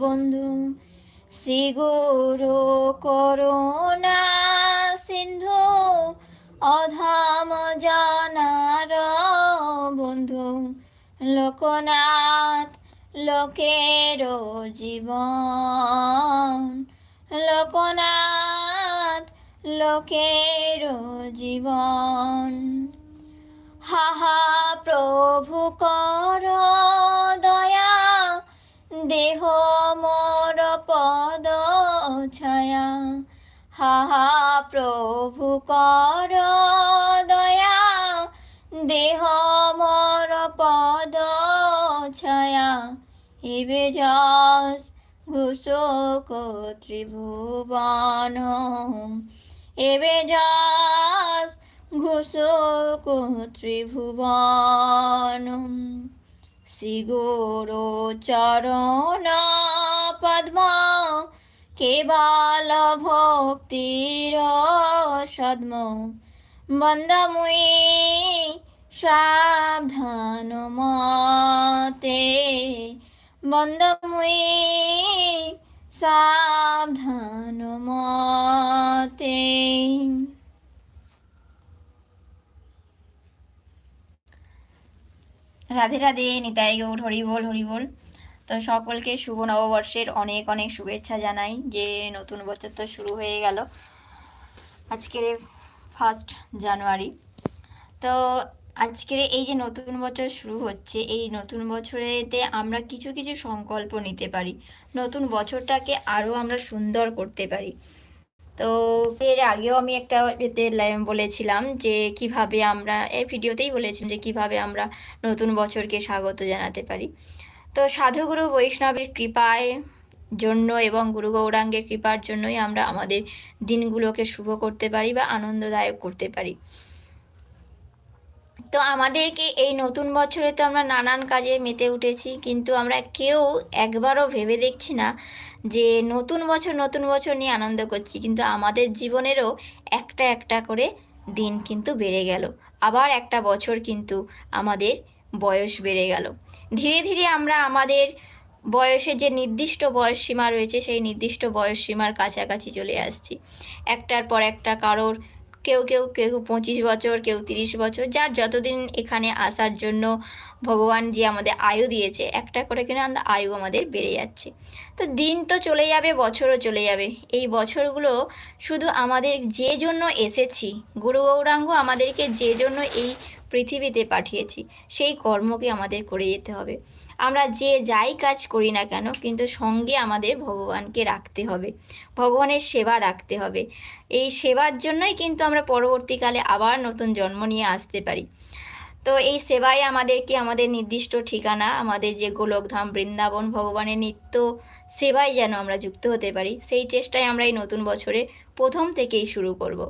বন্ধু শ্রী করুণা, সিন্ধু, অধাম জানার বন্ধু, লোকনাথ, লোকের জীবন, লোকনাথ, লোকের জীবন। হাহা প্রভু কর দেহ মোর পদ ছায়া। হাহা প্রভু কর দয়া। দেহ মোর পদ ছায়া। এবে যশ ঘুষক ত্রিভুবন। এবে যশ ঘোষক ত্রিভুবন। শ্রীগুরু চরণ পদ্ম কেবল ভক্তির সদ্ম? বন্দমুই সাবধান মতে বন্দমুই সাবধান মতে রাধে রাধে, নিতাই গৌর, হরি বল হরি বল। তো সকলকে শুভ নববর্ষের অনেক অনেক শুভেচ্ছা জানাই, যে নতুন বছর তো শুরু হয়ে গেল। আজকের ফার্স্ট জানুয়ারি তো আজকের এই যে নতুন বছর শুরু হচ্ছে, এই নতুন বছরেতে আমরা কিছু কিছু সংকল্প নিতে পারি। নতুন বছরটাকে আরও আমরা সুন্দর করতে পারি। তো এর আগেও আমি একটা এতে বলেছিলাম যে কীভাবে আমরা এই ভিডিওতেই বলেছিলাম যে কীভাবে আমরা নতুন বছরকে স্বাগত জানাতে পারি। তো সাধুগুরু বৈষ্ণবের কৃপায় জন্য এবং গুরু গৌরাঙ্গের কৃপার জন্যই আমরা আমাদের দিনগুলোকে শুভ করতে পারি বা আনন্দদায়ক করতে পারি। তো আমাদেরকে এই নতুন বছরে তো আমরা নানান কাজে মেতে উঠেছি, কিন্তু আমরা কেউ একবারও ভেবে দেখছি না যে নতুন বছর নতুন বছর নিয়ে আনন্দ করছি, কিন্তু আমাদের জীবনেরও একটা একটা করে দিন কিন্তু বেড়ে গেল। আবার একটা বছর কিন্তু আমাদের বয়স বেড়ে গেল। ধীরে ধীরে আমরা আমাদের বয়সে যে নির্দিষ্ট বয়স সীমা রয়েছে, সেই নির্দিষ্ট বয়স সীমার কাছাকাছি চলে আসছি। একটার পর একটা কারোর কেউ কেউ কেউ পঁচিশ বছর, কেউ তিরিশ বছর, যার যতদিন এখানে আসার জন্য ভগবান যে আমাদের আয়ু দিয়েছে, একটা করে কিনা আয়ু আমাদের বেড়ে যাচ্ছে। তো দিন তো চলে যাবে, বছরও চলে যাবে। এই বছরগুলো শুধু আমাদের যে জন্য এসেছি, গুরু গৌরাঙ্গ আমাদেরকে যে জন্য এই পৃথিবীতে পাঠিয়েছি, সেই কর্মকে আমাদের করে যেতে হবে। আমরা যে যাই কাজ করি না কেন, কিন্তু সঙ্গে আমাদের ভগবানকে রাখতে হবে, ভগবানের সেবা রাখতে হবে। এই সেবার জন্যই কিন্তু আমরা পরবর্তীকালে আবার নতুন জন্ম নিয়ে আসতে পারি। তো এই সেবায় আমাদেরকে আমাদের নির্দিষ্ট ঠিকানা, আমাদের যে গোলকধাম বৃন্দাবন ভগবানের নিত্য সেবায় যেন আমরা যুক্ত হতে পারি, সেই চেষ্টায় আমরা এই নতুন বছরে প্রথম থেকেই শুরু করব।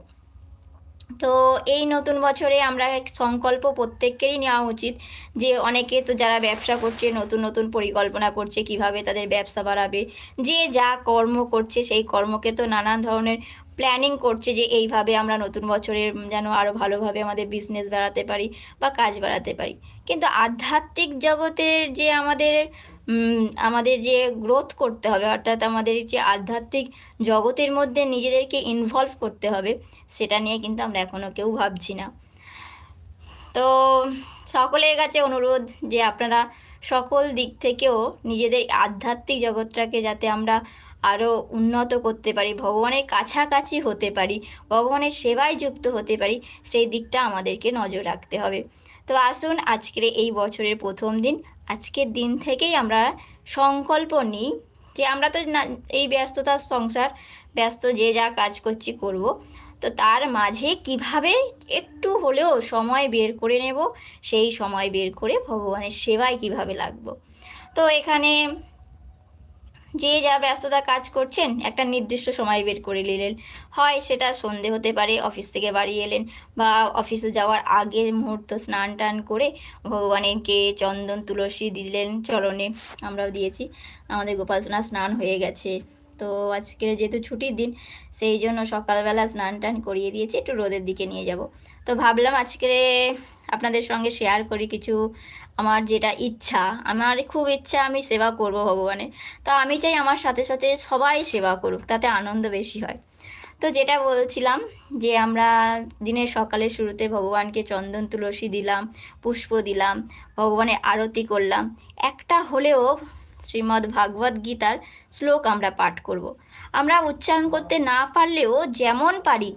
তো এই নতুন বছরে আমরা এক সংকল্প প্রত্যেকেরই নেওয়া উচিত যে অনেকে তো যারা ব্যবসা করছে, নতুন নতুন পরিকল্পনা করছে কীভাবে তাদের ব্যবসা বাড়াবে, যে যা কর্ম করছে সেই কর্মকে তো নানান ধরনের প্ল্যানিং করছে যে এইভাবে আমরা নতুন বছরের যেন আরও ভালোভাবে আমাদের বিজনেস বাড়াতে পারি বা কাজ বাড়াতে পারি। কিন্তু আধ্যাত্মিক জগতের যে আমাদের আমাদের যে গ্রোথ করতে হবে, অর্থাৎ আমাদের যে আধ্যাত্মিক জগতের মধ্যে নিজেদেরকে ইনভলভ করতে হবে, সেটা নিয়ে কিন্তু আমরা এখনও কেউ ভাবছি না। তো সকলের কাছে অনুরোধ যে আপনারা সকল দিক থেকেও নিজেদের আধ্যাত্মিক জগৎটাকে যাতে আমরা আরও উন্নত করতে পারি, ভগবানের কাছাকাছি হতে পারি, ভগবানের সেবায় যুক্ত হতে পারি, সেই দিকটা আমাদেরকে নজর রাখতে হবে। তো আসুন আজকের এই বছরের প্রথম দিন আজকের দিন থেকেই আমরা সংকল্প নিই যে আমরা তো না, এই ব্যস্ততার সংসার, ব্যস্ত যে যা কাজ করছি করব। তো তার মাঝে কীভাবে একটু হলেও সময় বের করে নেব, সেই সময় বের করে ভগবানের সেবায় কীভাবে লাগব। তো এখানে যে যা ব্যস্ততা কাজ করছেন, একটা নির্দিষ্ট সময় বের করে নিলেন। হয় সেটা সন্ধে হতে পারে, অফিস থেকে বাড়ি এলেন বা অফিসে যাওয়ার আগের মুহূর্ত স্নান টান করে ভগবানেরকে চন্দন, তুলসী দিলেন চরণে। আমরাও দিয়েছি। আমাদের গোপাল সোনা স্নান হয়ে গেছে। তো আজকে যেহেতু ছুটির দিন, সেই জন্য সকালবেলা স্নান টান করিয়ে দিয়েছি, একটু রোদের দিকে নিয়ে যাব। তো ভাবলাম আজকে আপনাদের সঙ্গে শেয়ার করি কিছু আমার যেটা ইচ্ছা। আমার খুব ইচ্ছা আমি সেবা করব ভগবানের। তো আমি চাই আমার সাথে সাথে সবাই সেবা করুক, তাতে আনন্দ বেশি হয়। তো যেটা বলছিলাম যে আমরা দিনের সকালের শুরুতে ভগবানকে চন্দন, তুলসী দিলাম, পুষ্প দিলাম, ভগবানের আরতি করলাম। একটা হলেও শ্রীমদ্ ভাগবত গীতার শ্লোক আমরা পাঠ করব। আমরা উচ্চারণ করতে না পারলেও যেমন পারি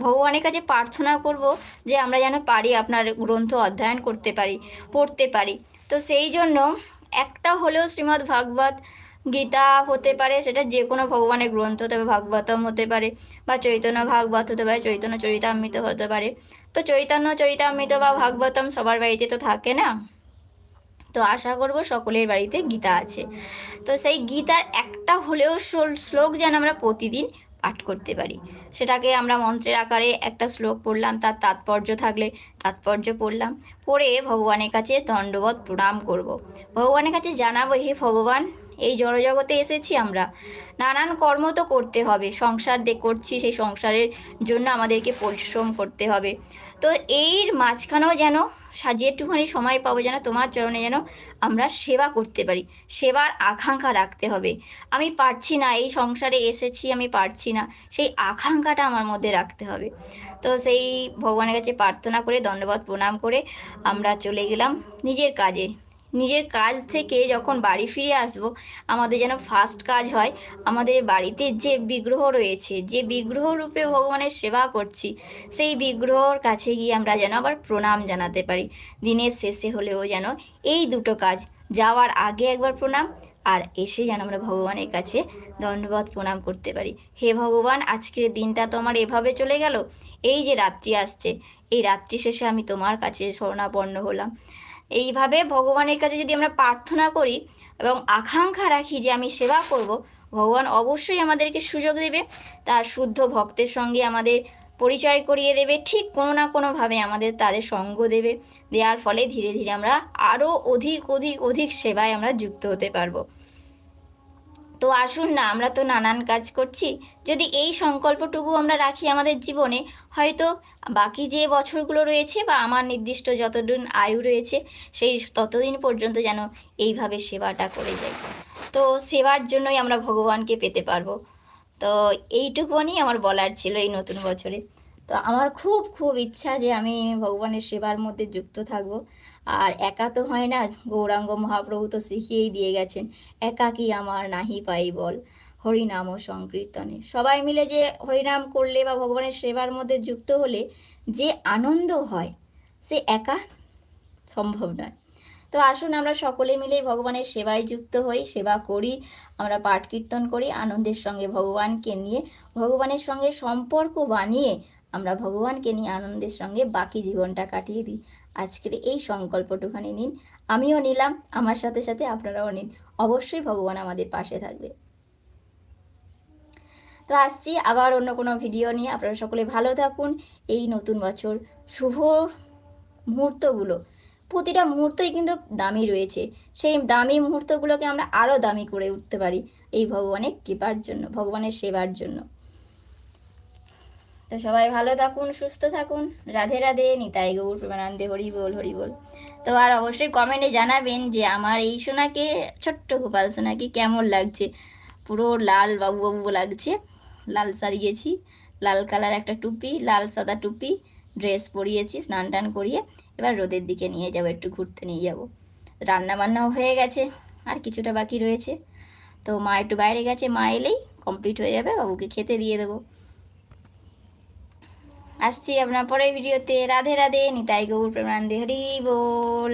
ভগবানের কাছে প্রার্থনা করব যে আমরা যেন পারি আপনার গ্রন্থ অধ্যয়ন করতে পারি, পড়তে পারি। তো সেই জন্য একটা হলেও শ্রীমদ্ ভাগবত গীতা হতে পারে, সেটা যে কোনো ভগবানের গ্রন্থ তবে ভাগবতম হতে পারে, বা চৈতন্য ভাগবত হতে পারে, চৈতন্য চরিতামৃত হতে পারে। তো চৈতন্য চরিতামৃত বা ভাগবতম সবার বাড়িতে তো থাকে না? তো আশা করব সকলের বাড়িতে গীতা আছে। তো সেই গীতার একটা হলেও শ্লো- শ্লোক যেন আমরা প্রতিদিন পাঠ করতে পারি সেটাকে আমরা মন্ত্রের আকারে একটা শ্লোক পড়লাম, তার তাৎপর্য থাকলে তাৎপর্য পড়লাম, পড়ে ভগবানের কাছে দণ্ডবোধ প্রণাম করব। ভগবানের কাছে জানাব, হে ভগবান এই জড়জগতে এসেছি আমরা। নানান কর্ম তো করতে হবে, সংসার দে করছি, সেই সংসারের জন্য আমাদেরকে পরিশ্রম করতে হবে। তো এর মাঝখানেও যেন সাজিয়ে একটুখানি সময় পাবো, যেন তোমার চরণে যেন আমরা সেবা করতে পারি, সেবার আকাঙ্ক্ষা রাখতে হবে। আমি পারছি না, এই সংসারে এসেছি, আমি পারছি না, সেই আকাঙ্ক্ষাটা আমার মধ্যে রাখতে হবে। তো সেই ভগবানের কাছে প্রার্থনা করে দণ্ডবাদ প্রণাম করে আমরা চলে গেলাম নিজের কাজে। নিজের কাজ থেকে যখন বাড়ি ফিরে আসব, আমাদের যেন ফার্স্ট কাজ হয় আমাদের বাড়িতে যে বিগ্রহ রয়েছে, যে বিগ্রহ রূপে ভগবানের সেবা করছি, সেই বিগ্রহর কাছে গিয়ে আমরা যেন আবার প্রণাম জানাতে পারি। দিনের শেষে হলেও যেন এই দুটো কাজ, যাওয়ার আগে একবার প্রণাম আর এসে যেন আমরা ভগবানের কাছে দণ্ডবত প্রণাম করতে পারি। হে ভগবান, আজকের দিনটা তো আমার এভাবে চলে গেল। এই যে রাত্রি আসছে, এই রাত্রি শেষে আমি তোমার কাছে শরণাপন্ন হলাম। এইভাবে ভগবানের কাছে যদি আমরা প্রার্থনা করি এবং আকাঙ্ক্ষা রাখি যে আমি সেবা করব, ভগবান অবশ্যই আমাদেরকে সুযোগ দেবে, তার শুদ্ধ ভক্তের সঙ্গে আমাদের পরিচয় করিয়ে দেবে, ঠিক কোনো না কোনোভাবে আমাদের তাদের সঙ্গ দেবে, দেওয়ার ফলে ধীরে ধীরে আমরা আরও অধিক অধিক অধিক সেবায় আমরা যুক্ত হতে পারব। তো আসুন না, আমরা তো নানান কাজ করছি। যদি এই সংকল্পটুকু আমরা রাখি আমাদের জীবনে, হয়তো বাকি যে বছরগুলো রয়েছে বা আমার নির্দিষ্ট যতদিন আয়ু রয়েছে, সেই ততদিন পর্যন্ত যেন এইভাবে সেবাটা করে যাই। তো সেবার জন্যই আমরা ভগবানকে পেতে পারব। তো এইটুকুনি আমার বলার ছিল এই নতুন বছরে। তো আমার খুব খুব ইচ্ছা যে আমি ভগবানের সেবার মধ্যে যুক্ত থাকব। আর একা তো হয় না, গৌরাঙ্গ মহাপ্রভু তো শিখিয়েই দিয়ে গেছেন, একাকী আমার নাহি পাই বল হরিনাম ও সংকীর্তনে। সবাই মিলে যে হরিনাম করলে বা ভগবানের সেবার মধ্যে যুক্ত হলে যে আনন্দ হয়, সে একা সম্ভব নয়। তো আসুন আমরা সকলে মিলে ভগবানের সেবায় যুক্ত হই, সেবা করি, আমরা পাঠ কীর্তন করি, আনন্দের সঙ্গে ভগবানকে নিয়ে, ভগবানের সঙ্গে সম্পর্ক বানিয়ে আমরা ভগবানকে নিয়ে আনন্দের সঙ্গে বাকি জীবনটা কাটিয়ে দিই। আজকের এই সংকল্পটুখানি নিন। আমিও নিলাম, আমার সাথে সাথে আপনারাও নিন। অবশ্যই ভগবান আমাদের পাশে থাকবে। তো আসছি আবার অন্য কোনো ভিডিও নিয়ে। আপনারা সকলে ভালো থাকুন। এই নতুন বছর শুভ মুহূর্তগুলো, প্রতিটা মুহূর্তই কিন্তু দামি রয়েছে। সেই দামি মুহূর্তগুলোকে আমরা আরও দামি করে উঠতে পারি। এই ভগবানের কৃপার জন্য, ভগবানের সেবার জন্য। তো সবাই ভালো থাকুন, সুস্থ থাকুন। রাধে রাধে, নিতাই গৌর, প্রেমানন্দে, হরি বল হরি বল। তো আর অবশ্যই কমেন্টে জানাবেন যে আমার এই সোনাকে, ছোট্ট গোপাল সোনাকে কেমন লাগছে? পুরো লাল বাবু বাবু লাগছে। লাল সারিয়েছি, লাল কালার একটা টুপি, লাল সাদা টুপি ড্রেস পরিয়েছি, স্নান টান করিয়ে এবার রোদের দিকে নিয়ে যাব, একটু ঘুরতে নিয়ে যাব। রান্না বান্নাও হয়ে গেছে, আর কিছুটা বাকি রয়েছে। তো মা একটু বাইরে গেছে, মা এলেই কমপ্লিট হয়ে যাবে, বাবুকে খেতে দিয়ে দেবো। আসছি আপনার পরের ভিডিওতে। রাধে রাধে নিতাই গৌর প্রেমানন্দে হরি বল।